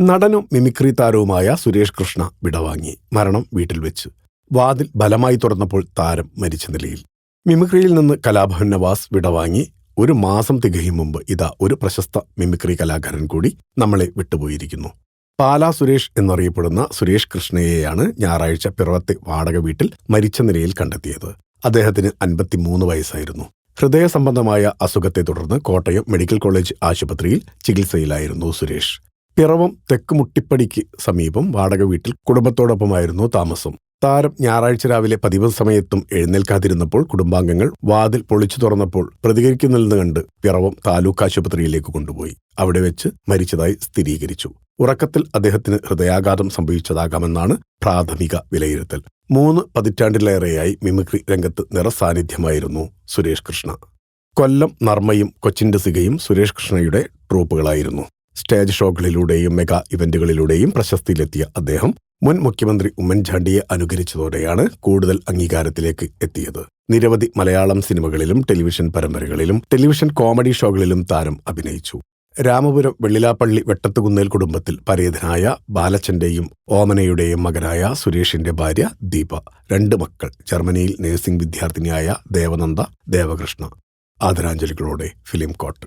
നടനും മിമിക്രി താരവുമായ സുരേഷ് കൃഷ്ണ വിടവാങ്ങി. മരണം വീട്ടിൽ വെച്ച്. വാതിൽ ബലമായി തുറന്നപ്പോൾ താരം മരിച്ച നിലയിൽ. മിമിക്രിയിൽ നിന്ന് കലാഭവൻ നവാസ് വിടവാങ്ങി. ഒരു മാസം തികയും മുമ്പ് ഇതാ ഒരു പ്രശസ്ത മിമിക്രി കലാകാരൻ കൂടി നമ്മളെ വിട്ടുപോയിരിക്കുന്നു. പാലാ സുരേഷ് എന്നറിയപ്പെടുന്ന സുരേഷ് കൃഷ്ണയെയാണ് ഞായറാഴ്ച പിറവത്തെ വാടക വീട്ടിൽ മരിച്ച നിലയിൽ കണ്ടെത്തിയത്. അദ്ദേഹത്തിന് അൻപത്തിമൂന്ന് വയസ്സായിരുന്നു. ഹൃദയ സംബന്ധമായ അസുഖത്തെ തുടർന്ന് കോട്ടയം മെഡിക്കൽ കോളേജ് ആശുപത്രിയിൽ ചികിത്സയിലായിരുന്നു സുരേഷ്. പിറവം തെക്കുമുട്ടിപ്പടിക്ക് സമീപം വാടക വീട്ടിൽ കുടുംബത്തോടൊപ്പമായിരുന്നു താമസം. താരം ഞായറാഴ്ച രാവിലെ പതിവ് സമയത്തും എഴുന്നേൽക്കാതിരുന്നപ്പോൾ കുടുംബാംഗങ്ങൾ വാതിൽ പൊളിച്ചു തുറന്നപ്പോൾ പ്രതികരിക്കുന്നില്ലെന്ന് കണ്ട് പിറവം താലൂക്ക് ആശുപത്രിയിലേക്ക് കൊണ്ടുപോയി. അവിടെ വെച്ച് മരിച്ചതായി സ്ഥിരീകരിച്ചു. ഉറക്കത്തിൽ അദ്ദേഹത്തിന് ഹൃദയാഘാതം സംഭവിച്ചതാകാമെന്നാണ് പ്രാഥമിക വിലയിരുത്തൽ. മൂന്ന് പതിറ്റാണ്ടിലേറെയായി മിമിക്രി രംഗത്ത് നിറസാന്നിധ്യമായിരുന്നു സുരേഷ് കൃഷ്ണ. കൊല്ലം നർമ്മയും കൊച്ചിന്റെ സികയും സുരേഷ് കൃഷ്ണയുടെ ട്രൂപ്പുകളായിരുന്നു. സ്റ്റേജ് ഷോകളിലൂടെയും മെഗാ ഇവന്റുകളിലൂടെയും പ്രശസ്തിയിലെത്തിയ അദ്ദേഹം മുൻ മുഖ്യമന്ത്രി ഉമ്മൻചാണ്ടിയെ അനുകരിച്ചതോടെയാണ് കൂടുതൽ അംഗീകാരത്തിലേക്ക് എത്തിയത്. നിരവധി മലയാളം സിനിമകളിലും ടെലിവിഷൻ പരമ്പരകളിലും ടെലിവിഷൻ കോമഡി ഷോകളിലും താരം അഭിനയിച്ചു. രാമപുരം വെള്ളിലാപ്പള്ളി വെട്ടത്തുകുന്നേൽ കുടുംബത്തിൽ പരേതനായ ബാലച്ചന്റെയും ഓമനയുടെയും മകനായ സുരേഷിന്റെ ഭാര്യ ദീപ രണ്ട് മക്കൾ ജർമ്മനിയിൽ നഴ്സിംഗ് വിദ്യാർത്ഥിനിയായ ദേവനന്ദ ദേവകൃഷ്ണ. ആദരാഞ്ജലികളോടെ ഫിലിം കോട്ട്.